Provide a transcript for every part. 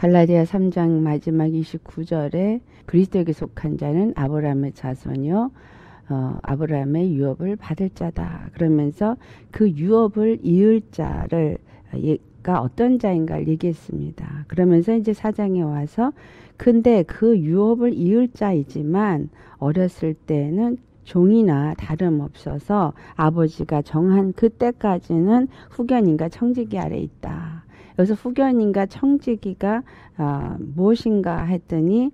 갈라디아 3장 마지막 29절에 그리스도에게 속한 자는 아브라함의 자손이요 어, 아브라함의 유업을 받을 자다. 그러면서 그 유업을 이을 자를 가 어떤 자인가를 얘기했습니다. 그러면서 이제 사장에 와서 근데 그 유업을 이을 자이지만 어렸을 때는 종이나 다름없어서 아버지가 정한 그때까지는 후견인과 청지기 아래 있다. 여기서 후견인과 청지기가 어, 무엇인가 했더니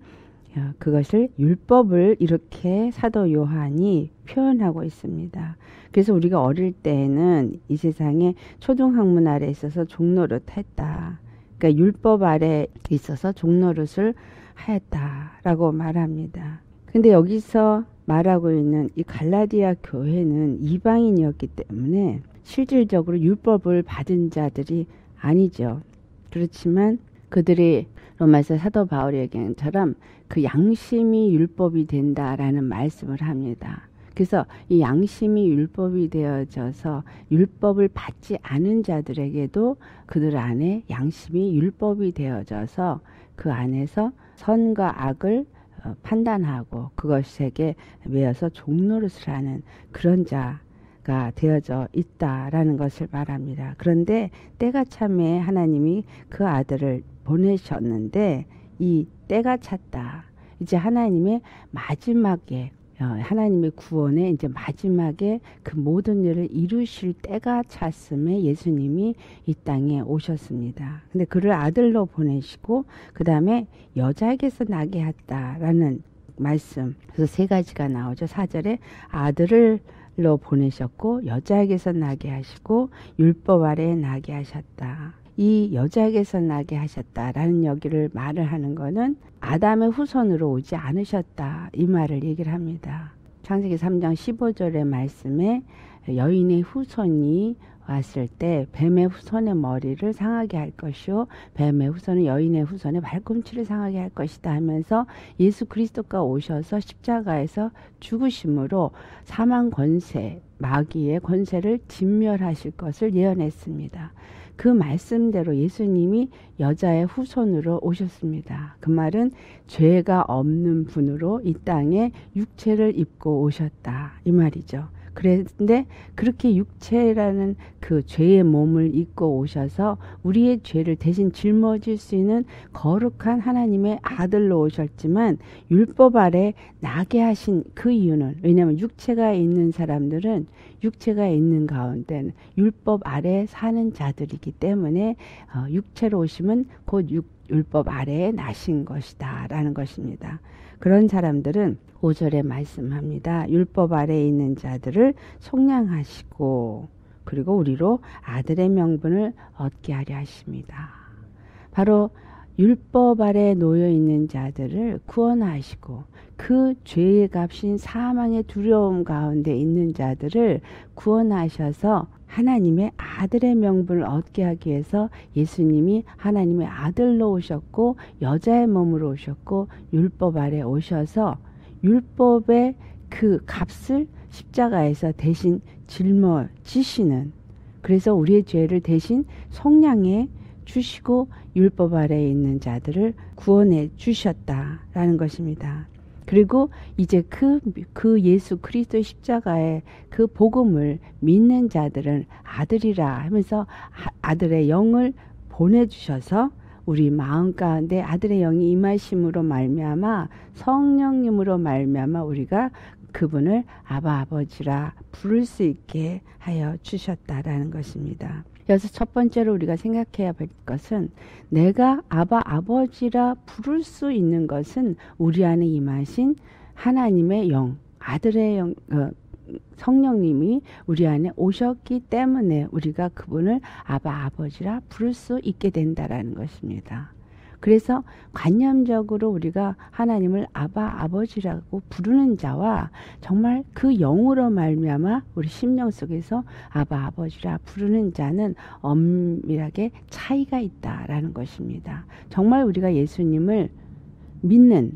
어, 그것을 율법을 이렇게 사도 요한이 표현하고 있습니다. 그래서 우리가 어릴 때에는 이 세상에 초등학문 아래 있어서 종노릇 했다. 그러니까 율법 아래 있어서 종노릇을 하였다라고 말합니다. 근데 여기서 말하고 있는 이 갈라디아 교회는 이방인이었기 때문에 실질적으로 율법을 받은 자들이 아니죠. 그렇지만 그들이 로마서 사도 바울의 얘기처럼 그 양심이 율법이 된다라는 말씀을 합니다. 그래서 이 양심이 율법이 되어져서 율법을 받지 않은 자들에게도 그들 안에 양심이 율법이 되어져서 그 안에서 선과 악을 어, 판단하고 그것에게 매여서 종노릇을 하는 그런 자 가 되어져 있다라는 것을 말합니다. 그런데 때가 참에 하나님이 그 아들을 보내셨는데 이 때가 찼다. 이제 하나님의 마지막에 어, 하나님의 구원의 이제 마지막에 그 모든 일을 이루실 때가 찼음에 예수님이 이 땅에 오셨습니다. 근데 그를 아들로 보내시고 그 다음에 여자에게서 나게 했다라는 말씀. 그래서 세 가지가 나오죠. 사절에 아들을 로 보내셨고 여자에게서 나게 하시고 율법 아래 나게 하셨다. 이 여자에게서 나게 하셨다라는 여기를 말을 하는 것은 아담의 후손으로 오지 않으셨다 이 말을 얘기를 합니다. 창세기 3장 15절의 말씀에 여인의 후손이 왔을 때 뱀의 후손의 머리를 상하게 할 것이요 뱀의 후손은 여인의 후손의 발꿈치를 상하게 할 것이다 하면서 예수 그리스도가 오셔서 십자가에서 죽으심으로 사망 권세 마귀의 권세를 진멸하실 것을 예언했습니다. 그 말씀대로 예수님이 여자의 후손으로 오셨습니다. 그 말은 죄가 없는 분으로 이 땅에 육체를 입고 오셨다. 이 말이죠. 그런데 그렇게 육체라는 그 죄의 몸을 입고 오셔서 우리의 죄를 대신 짊어질 수 있는 거룩한 하나님의 아들로 오셨지만 율법 아래 나게 하신 그 이유는 왜냐하면 육체가 있는 사람들은 육체가 있는 가운데는 율법 아래 사는 자들이기 때문에 어, 육체로 오시면 곧 육, 율법 아래에 나신 것이다라는 것입니다. 그런 사람들은 5절에 말씀합니다. 율법 아래에 있는 자들을 속량하시고 그리고 우리로 아들의 명분을 얻게 하려 하십니다. 바로 율법 아래 놓여 있는 자들을 구원하시고 그 죄의 값인 사망의 두려움 가운데 있는 자들을 구원하셔서 하나님의 아들의 명분을 얻게 하기 위해서 예수님이 하나님의 아들로 오셨고 여자의 몸으로 오셨고 율법 아래 오셔서 율법의 그 값을 십자가에서 대신 짊어지시는 그래서 우리의 죄를 대신 성량해 주시고 율법 아래에 있는 자들을 구원해 주셨다라는 것입니다. 그리고 이제 그, 그 예수 그리스도 십자가의 그 복음을 믿는 자들은 아들이라 하면서 아들의 영을 보내주셔서 우리 마음 가운데 아들의 영이 임하심으로 말미암아 성령님으로 말미암아 우리가 그분을 아바 아버지라 부를 수 있게 하여 주셨다라는 것입니다. 여기서 첫 번째로 우리가 생각해야 할 것은 내가 아바 아버지라 부를 수 있는 것은 우리 안에 임하신 하나님의 영, 아들의 영, 어, 성령님이 우리 안에 오셨기 때문에 우리가 그분을 아바 아버지라 부를 수 있게 된다라는 것입니다. 그래서 관념적으로 우리가 하나님을 아바 아버지라고 부르는 자와 정말 그 영으로 말미암아 우리 심령 속에서 아바 아버지라 부르는 자는 엄밀하게 차이가 있다라는 것입니다. 정말 우리가 예수님을 믿는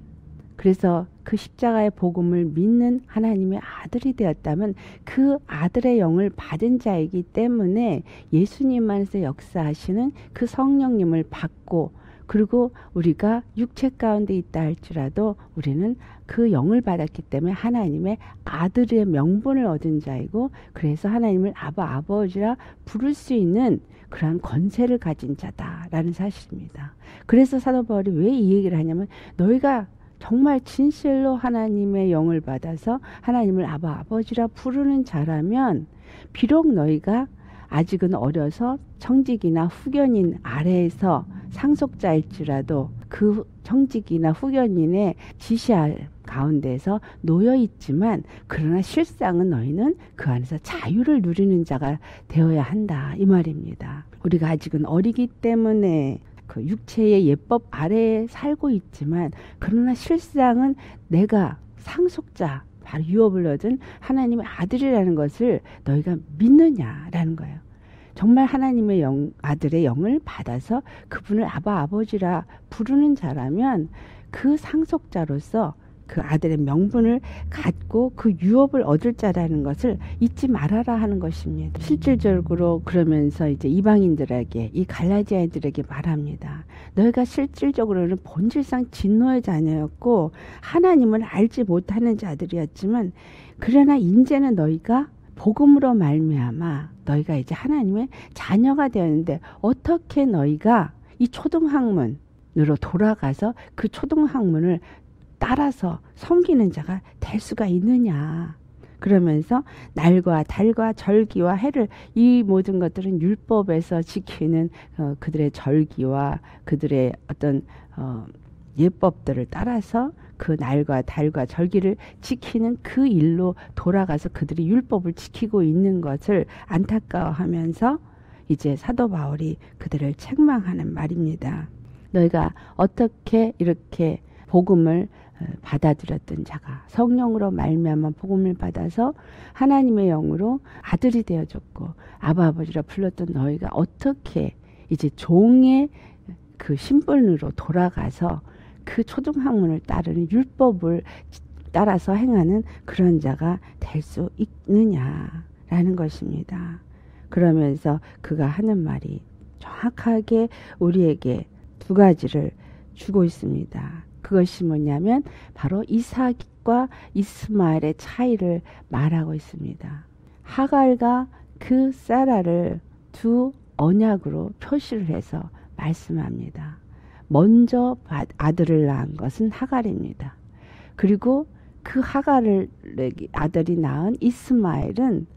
그래서 그 십자가의 복음을 믿는 하나님의 아들이 되었다면 그 아들의 영을 받은 자이기 때문에 예수님 안에서 역사하시는 그 성령님을 받고 그리고 우리가 육체 가운데 있다 할지라도 우리는 그 영을 받았기 때문에 하나님의 아들의 명분을 얻은 자이고 그래서 하나님을 아바 아버지라 부를 수 있는 그러한 권세를 가진 자다라는 사실입니다. 그래서 사도 바울이 왜 이 얘기를 하냐면 너희가 정말 진실로 하나님의 영을 받아서 하나님을 아바 아버지라 부르는 자라면 비록 너희가 아직은 어려서 청직이나 후견인 아래에서 상속자일지라도 그 청직이나 후견인의 지시할 가운데서 놓여 있지만 그러나 실상은 너희는 그 안에서 자유를 누리는 자가 되어야 한다 이 말입니다. 우리가 아직은 어리기 때문에 그 육체의 예법 아래에 살고 있지만 그러나 실상은 내가 상속자 바로 유업을 얻은 하나님의 아들이라는 것을 너희가 믿느냐라는 거예요. 정말 하나님의 영, 아들의 영을 받아서 그분을 아바 아버지라 부르는 자라면 그 상속자로서 그 아들의 명분을 갖고 그 유업을 얻을 자라는 것을 잊지 말아라 하는 것입니다. 실질적으로 그러면서 이제 이방인들에게 이 갈라디아인들에게 말합니다. 너희가 실질적으로는 본질상 진노의 자녀였고 하나님을 알지 못하는 자들이었지만 그러나 이제는 너희가 복음으로 말미암아 너희가 이제 하나님의 자녀가 되었는데 어떻게 너희가 이 초등학문으로 돌아가서 그 초등학문을 따라서 섬기는 자가 될 수가 있느냐. 그러면서 날과 달과 절기와 해를 이 모든 것들은 율법에서 지키는 어, 그들의 절기와 그들의 어떤 어, 예법들을 따라서 그 날과 달과 절기를 지키는 그 일로 돌아가서 그들이 율법을 지키고 있는 것을 안타까워하면서 이제 사도 바울이 그들을 책망하는 말입니다. 너희가 어떻게 이렇게 복음을 어, 받아들였던 자가 성령으로 말미암아 복음을 받아서 하나님의 영으로 아들이 되어졌고 아바 아버지라 불렀던 너희가 어떻게 이제 종의 그 신분으로 돌아가서 그 초등학문을 따르는 율법을 따라서 행하는 그런 자가 될 수 있느냐라는 것입니다. 그러면서 그가 하는 말이 정확하게 우리에게 두 가지를 주고 있습니다. 그것이 뭐냐면 바로 이삭과 이스마엘의 차이를 말하고 있습니다. 하갈과 그 사라를 두 언약으로 표시를 해서 말씀합니다. 먼저 아들을 낳은 것은 하갈입니다. 그리고 그 하갈을 아들이 낳은 이스마엘은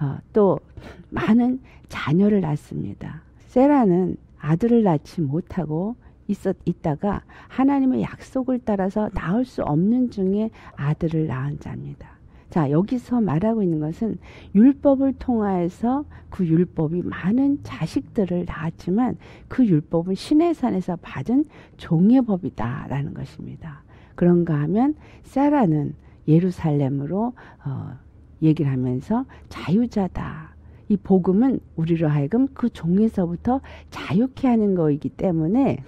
어, 또 많은 자녀를 낳습니다. 세라는 아들을 낳지 못하고 있었 있다가 하나님의 약속을 따라서 낳을 수 없는 중에 아들을 낳은 자입니다. 자, 여기서 말하고 있는 것은 율법을 통하여서 그 율법이 많은 자식들을 낳았지만 그 율법은 신의 산에서 받은 종의 법이다라는 것입니다. 그런가 하면 사라는 예루살렘으로 어, 얘기를 하면서 자유자다. 이 복음은 우리로 하여금 그 종에서부터 자유케 하는 거이기 때문에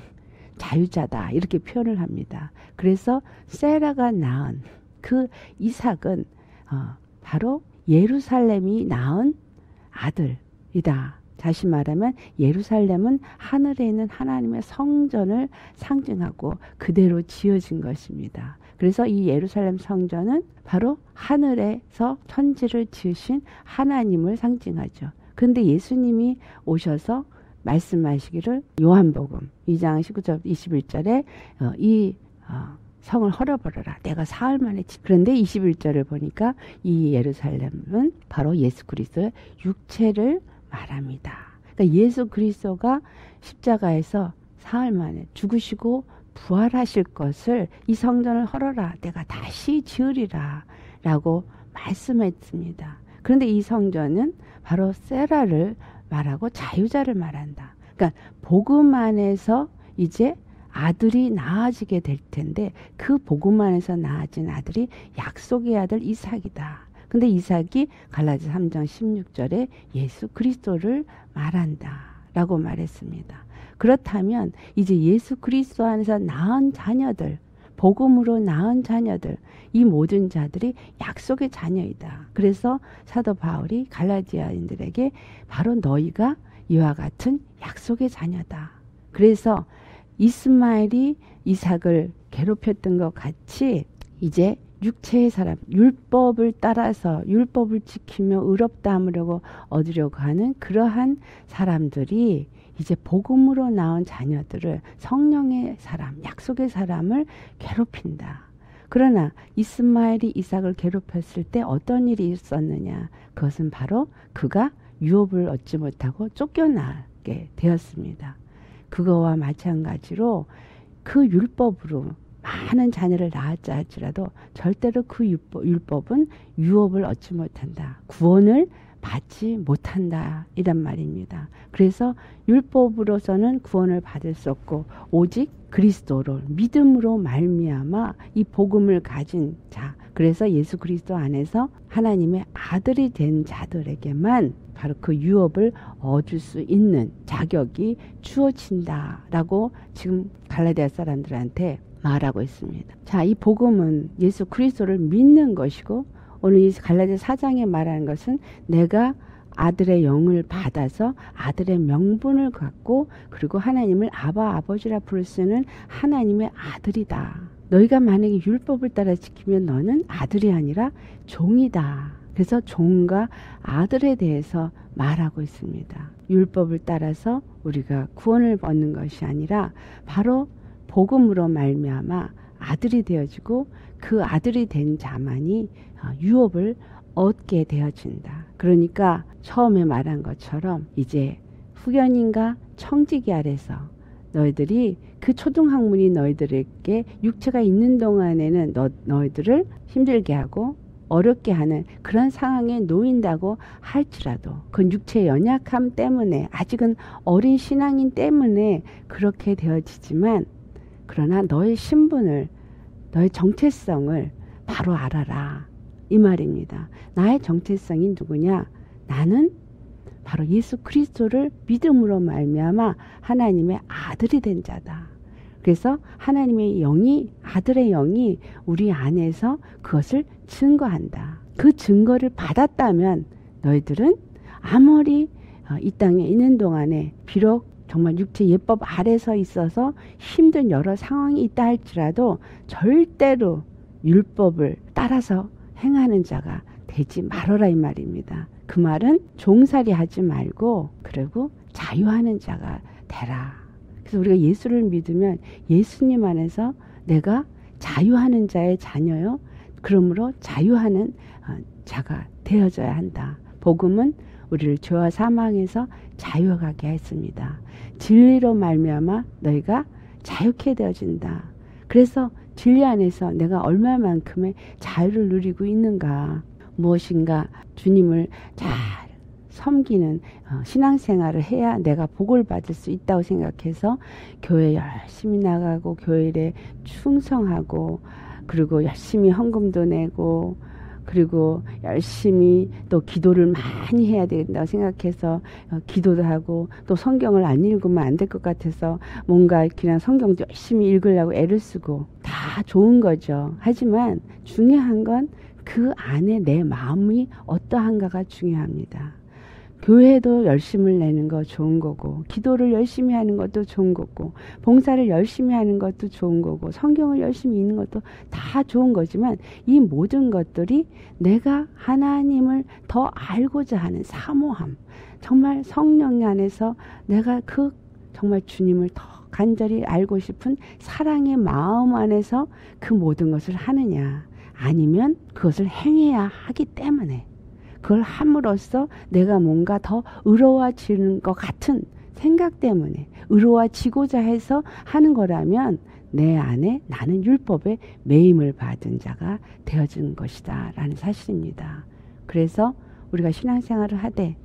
자유자다 이렇게 표현을 합니다. 그래서 세라가 낳은 그 이삭은 어, 바로 예루살렘이 낳은 아들이다. 다시 말하면 예루살렘은 하늘에 있는 하나님의 성전을 상징하고 그대로 지어진 것입니다. 그래서 이 예루살렘 성전은 바로 하늘에서 천지를 지으신 하나님을 상징하죠. 근데 예수님이 오셔서 말씀하시기를 요한복음 2장 19절 21절에 어, 이 어, 성을 헐어버려라. 내가 사흘 만에 그런데 21절을 보니까 이 예루살렘은 바로 예수 그리스도의 육체를 말합니다. 그러니까 예수 그리스도가 십자가에서 사흘 만에 죽으시고 부활하실 것을 이 성전을 헐어라. 내가 다시 지으리라. 라고 말씀했습니다. 그런데 이 성전은 바로 세라를 말하고 자유자를 말한다. 그러니까 복음 안에서 이제 아들이 나아지게 될 텐데 그 복음 안에서 나아진 아들이 약속의 아들 이삭이다. 근데 이삭이 갈라디 3장 16절에 예수 그리스도를 말한다. 라고 말했습니다. 그렇다면 이제 예수 그리스도 안에서 낳은 자녀들, 복음으로 낳은 자녀들, 이 모든 자들이 약속의 자녀이다. 그래서 사도 바울이 갈라디아인들에게 바로 너희가 이와 같은 약속의 자녀다. 그래서 이스마엘이 이삭을 괴롭혔던 것 같이 이제 육체의 사람, 율법을 따라서 율법을 지키며 의롭다 함으려고 얻으려고 하는 그러한 사람들이 이제 복음으로 나온 자녀들을 성령의 사람, 약속의 사람을 괴롭힌다. 그러나 이스마엘이 이삭을 괴롭혔을 때 어떤 일이 있었느냐? 그것은 바로 그가 유업을 얻지 못하고 쫓겨나게 되었습니다. 그거와 마찬가지로 그 율법으로 많은 자녀를 낳았자 할지라도 절대로 그 율법, 은 유업을 얻지 못한다. 구원을 받지 못한다. 이란 말입니다. 그래서 율법으로서는 구원을 받을 수 없고 오직 그리스도를 믿음으로 말미암아 이 복음을 가진 자 그래서 예수 그리스도 안에서 하나님의 아들이 된 자들에게만 바로 그 유업을 얻을 수 있는 자격이 주어진다라고 지금 갈라디아 사람들한테 말하고 있습니다. 자, 이 복음은 예수 그리스도를 믿는 것이고 오늘 이 갈라디아 사장에 말하는 것은 내가 아들의 영을 받아서 아들의 명분을 갖고 그리고 하나님을 아바 아버지라 부를 수 있는 하나님의 아들이다. 너희가 만약에 율법을 따라 지키면 너는 아들이 아니라 종이다. 그래서 종과 아들에 대해서 말하고 있습니다. 율법을 따라서 우리가 구원을 얻는 것이 아니라 바로 복음으로 말미암아 아들이 되어지고 그 아들이 된 자만이 어, 유업을 얻게 되어진다. 그러니까 처음에 말한 것처럼 이제 후견인과 청지기 아래서 너희들이 그 초등학문이 너희들에게 육체가 있는 동안에는 너, 너희들을 힘들게 하고 어렵게 하는 그런 상황에 놓인다고 할지라도 그 육체의 연약함 때문에 아직은 어린 신앙인 때문에 그렇게 되어지지만 그러나 너의 신분을 너의 정체성을 바로 알아라. 이 말입니다. 나의 정체성이 누구냐? 나는 바로 예수 그리스도를 믿음으로 말미암아 하나님의 아들이 된 자다. 그래서 하나님의 영이 아들의 영이 우리 안에서 그것을 증거한다. 그 증거를 받았다면 너희들은 아무리 어, 이 땅에 있는 동안에 비록 정말 육체 예법 아래서 있어서 힘든 여러 상황이 있다 할지라도 절대로 율법을 따라서 행하는 자가 되지 말어라 이 말입니다. 그 말은 종살이 하지 말고 그리고 자유하는 자가 되라. 그래서 우리가 예수를 믿으면 예수님 안에서 내가 자유하는 자의 자녀요. 그러므로 자유하는 어, 자가 되어져야 한다. 복음은 우리를 죄와 사망에서 자유하게 했습니다. 진리로 말미암아 너희가 자유케 되어진다. 그래서 진리 안에서 내가 얼마만큼의 자유를 누리고 있는가 무엇인가 주님을 잘 섬기는 어, 신앙생활을 해야 내가 복을 받을 수 있다고 생각해서 교회 열심히 나가고 교회에 충성하고 그리고 열심히 헌금도 내고 그리고 열심히 또 기도를 많이 해야 된다고 생각해서 어, 기도도 하고 또 성경을 안 읽으면 안 될 것 같아서 뭔가 그냥 성경도 열심히 읽으려고 애를 쓰고 다 좋은 거죠. 하지만 중요한 건 그 안에 내 마음이 어떠한가가 중요합니다. 교회도 열심을 내는 거 좋은 거고, 기도를 열심히 하는 것도 좋은 거고, 봉사를 열심히 하는 것도 좋은 거고, 성경을 열심히 읽는 것도 다 좋은 거지만, 이 모든 것들이 내가 하나님을 더 알고자 하는 사모함, 정말 성령 안에서 내가 그 정말 주님을 더 간절히 알고 싶은 사랑의 마음 안에서 그 모든 것을 하느냐, 아니면 그것을 행해야 하기 때문에 그걸 함으로써 내가 뭔가 더 의로워지는 것 같은 생각 때문에 의로워지고자 해서 하는 거라면 내 안에 나는 율법에 매임을 받은 자가 되어진 것이다 라는 사실입니다. 그래서 우리가 신앙생활을 하되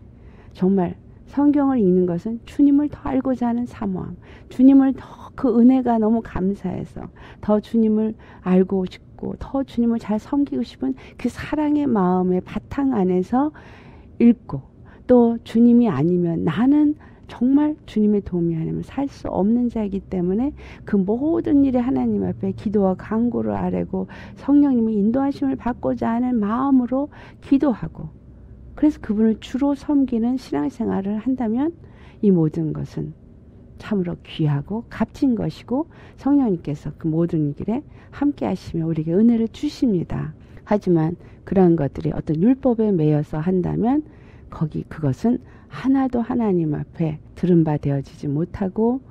정말 성경을 읽는 것은 주님을 더 알고자 하는 사모함, 주님을 더 그 은혜가 너무 감사해서 더 주님을 알고 싶고 싶고 더 주님을 잘 섬기고 싶은 그 사랑의 마음의 바탕 안에서 읽고 또 주님이 아니면 나는 정말 주님의 도움이 아니면 살 수 없는 자이기 때문에 그 모든 일에 하나님 앞에 기도와 간구를 아뢰고 성령님의 인도하심을 받고자 하는 마음으로 기도하고 그래서 그분을 주로 섬기는 신앙생활을 한다면 이 모든 것은 참으로 귀하고 값진 것이고 성령님께서 그 모든 길에 함께 하시며 우리에게 은혜를 주십니다. 하지만 그러한 것들이 어떤 율법에 매여서 한다면 거기 그것은 하나도 하나님 앞에 들은 바 되어지지 못하고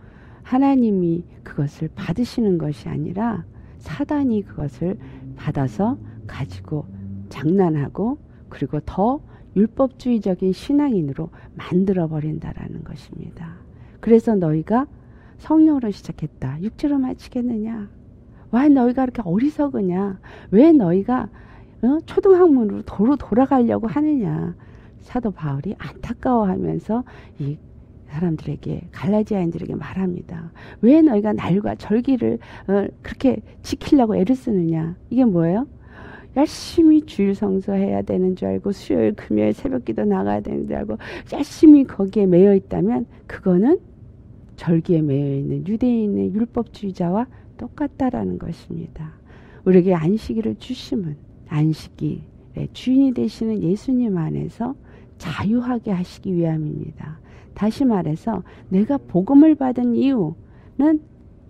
하나님이 그것을 받으시는 것이 아니라 사단이 그것을 받아서 가지고 장난하고 그리고 더 율법주의적인 신앙인으로 만들어 버린다라는 것입니다. 그래서 너희가 성령으로 시작했다. 육체로 마치겠느냐? 왜 너희가 이렇게 어리석으냐? 왜 너희가 어? 초등학문으로 도로 돌아가려고 하느냐? 사도 바울이 안타까워하면서 이 사람들에게 갈라지아인들에게 말합니다. 왜 너희가 날과 절기를 어, 그렇게 지키려고 애를 쓰느냐? 이게 뭐예요? 열심히 주일 성서해야 되는 줄 알고 수요일 금요일 새벽기도 나가야 되는 줄 알고 열심히 거기에 매여 있다면 그거는 절기에 매여 있는 유대인의 율법주의자와 똑같다라는 것입니다. 우리에게 안식일을 주심은 안식일의 주인이 되시는 예수님 안에서 자유하게 하시기 위함입니다. 다시 말해서 내가 복음을 받은 이유는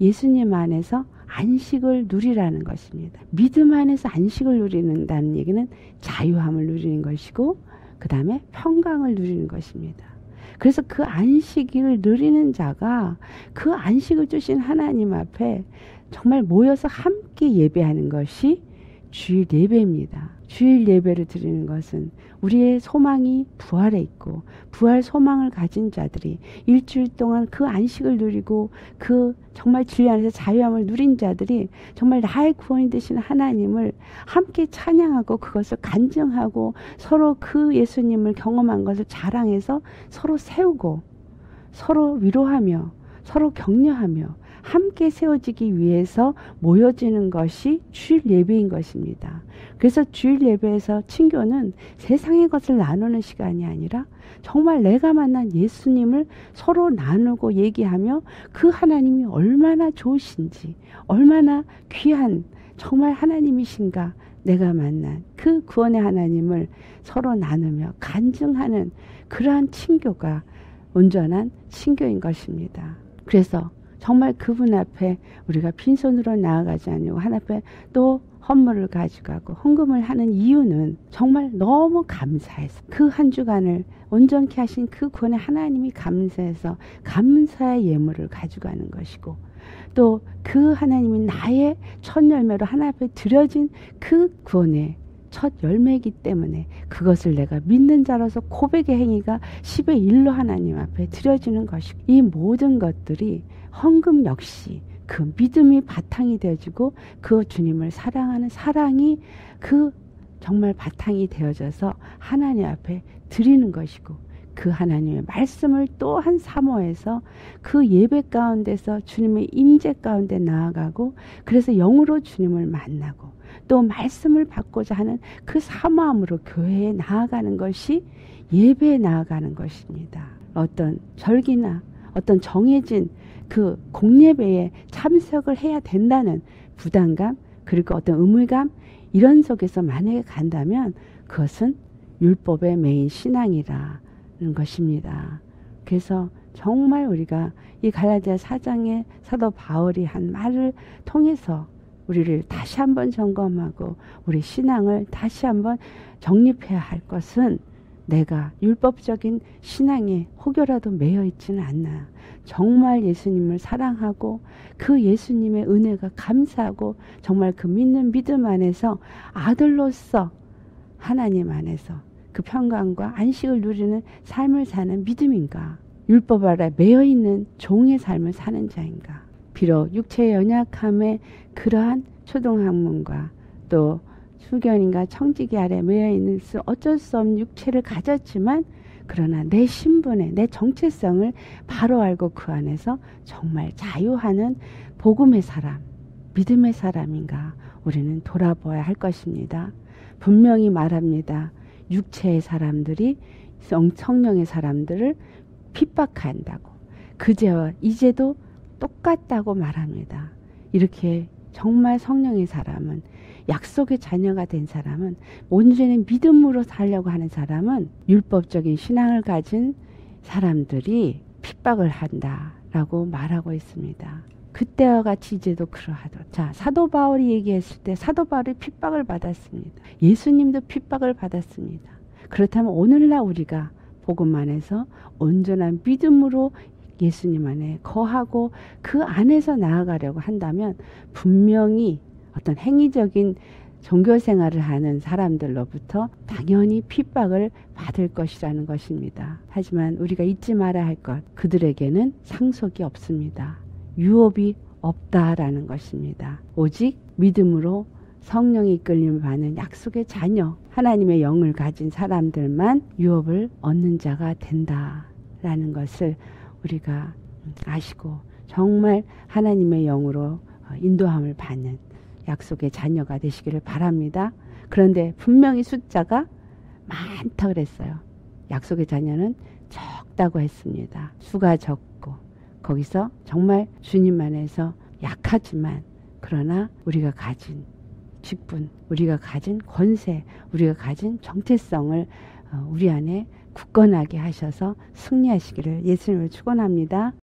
예수님 안에서 안식을 누리라는 것입니다. 믿음 안에서 안식을 누리는다는 얘기는 자유함을 누리는 것이고 그 다음에 평강을 누리는 것입니다. 그래서 그 안식을 누리는 자가 그 안식을 주신 하나님 앞에 정말 모여서 함께 예배하는 것이 주일 예배입니다. 주일 예배를 드리는 것은 우리의 소망이 부활에 있고 부활 소망을 가진 자들이 일주일 동안 그 안식을 누리고 그 정말 진리 안에서 자유함을 누린 자들이 정말 나의 구원이 되신 하나님을 함께 찬양하고 그것을 간증하고 서로 그 예수님을 경험한 것을 자랑해서 서로 세우고 서로 위로하며 서로 격려하며 함께 세워지기 위해서 모여지는 것이 주일 예배인 것입니다. 그래서 주일 예배에서 친교는 세상의 것을 나누는 시간이 아니라 정말 내가 만난 예수님을 서로 나누고 얘기하며 그 하나님이 얼마나 좋으신지, 얼마나 귀한 정말 하나님이신가 내가 만난 그 구원의 하나님을 서로 나누며 간증하는 그러한 친교가 온전한 친교인 것입니다. 그래서 정말 그분 앞에 우리가 빈손으로 나아가지 않고 하나님 앞에 또 헌물을 가져가고 헌금을 하는 이유는 정말 너무 감사해서 그 한 주간을 온전케 하신 그 구원의 하나님이 감사해서 감사의 예물을 가져가는 것이고 또 그 하나님이 나의 첫 열매로 하나 앞에 드려진 그 구원의 첫 열매이기 때문에 그것을 내가 믿는 자로서 고백의 행위가 10의 1로 하나님 앞에 드려지는 것이고 이 모든 것들이 헌금 역시 그 믿음이 바탕이 되어지고 그 주님을 사랑하는 사랑이 그 정말 바탕이 되어져서 하나님 앞에 드리는 것이고 그 하나님의 말씀을 또한 사모해서 그 예배 가운데서 주님의 임재 가운데 나아가고 그래서 영으로 주님을 만나고 또 말씀을 받고자 하는 그 사모함으로 교회에 나아가는 것이 예배에 나아가는 것입니다. 어떤 절기나 어떤 정해진 그 공예배에 참석을 해야 된다는 부담감 그리고 어떤 의무감 이런 속에서 만약에 간다면 그것은 율법의 메인 신앙이라는 것입니다. 그래서 정말 우리가 이 갈라디아 사장의 사도 바울이 한 말을 통해서 우리를 다시 한번 점검하고 우리 신앙을 다시 한번 정립해야 할 것은 내가 율법적인 신앙에 혹여라도 매여 있지는 않나. 정말 예수님을 사랑하고 그 예수님의 은혜가 감사하고 정말 그 믿는 믿음 안에서 아들로서 하나님 안에서 그 평강과 안식을 누리는 삶을 사는 믿음인가? 율법 아래 매여 있는 종의 삶을 사는 자인가? 비록 육체의 연약함에 그러한 초등학문과 또 수견인가 청지기 아래 매여 있는 수 어쩔 수 없는 육체를 가졌지만 그러나 내 신분의 내 정체성을 바로 알고 그 안에서 정말 자유하는 복음의 사람, 믿음의 사람인가 우리는 돌아보아야 할 것입니다. 분명히 말합니다. 육체의 사람들이 성령의 사람들을 핍박한다고. 그제와 이제도 똑같다고 말합니다. 이렇게 정말 성령의 사람은 약속의 자녀가 된 사람은 온전히 믿음으로 살려고 하는 사람은 율법적인 신앙을 가진 사람들이 핍박을 한다. 라고 말하고 있습니다. 그때와 같이 이제도 그러하도록. 자, 사도 바울이 얘기했을 때 사도 바울이 핍박을 받았습니다. 예수님도 핍박을 받았습니다. 그렇다면 오늘날 우리가 복음 안에서 온전한 믿음으로 예수님 안에 거하고 그 안에서 나아가려고 한다면 분명히 어떤 행위적인 종교 생활을 하는 사람들로부터 당연히 핍박을 받을 것이라는 것입니다. 하지만 우리가 잊지 말아야 할 것, 그들에게는 상속이 없습니다. 유업이 없다라는 것입니다. 오직 믿음으로 성령의 이끌림을 받는 약속의 자녀, 하나님의 영을 가진 사람들만 유업을 얻는 자가 된다라는 것을 우리가 아시고 정말 하나님의 영으로 인도함을 받는 약속의 자녀가 되시기를 바랍니다. 그런데 분명히 숫자가 많다 그랬어요. 약속의 자녀는 적다고 했습니다. 수가 적고 거기서 정말 주님 안에서 약하지만 그러나 우리가 가진 직분, 우리가 가진 권세, 우리가 가진 정체성을 우리 안에 굳건하게 하셔서 승리하시기를 예수님을 축원합니다.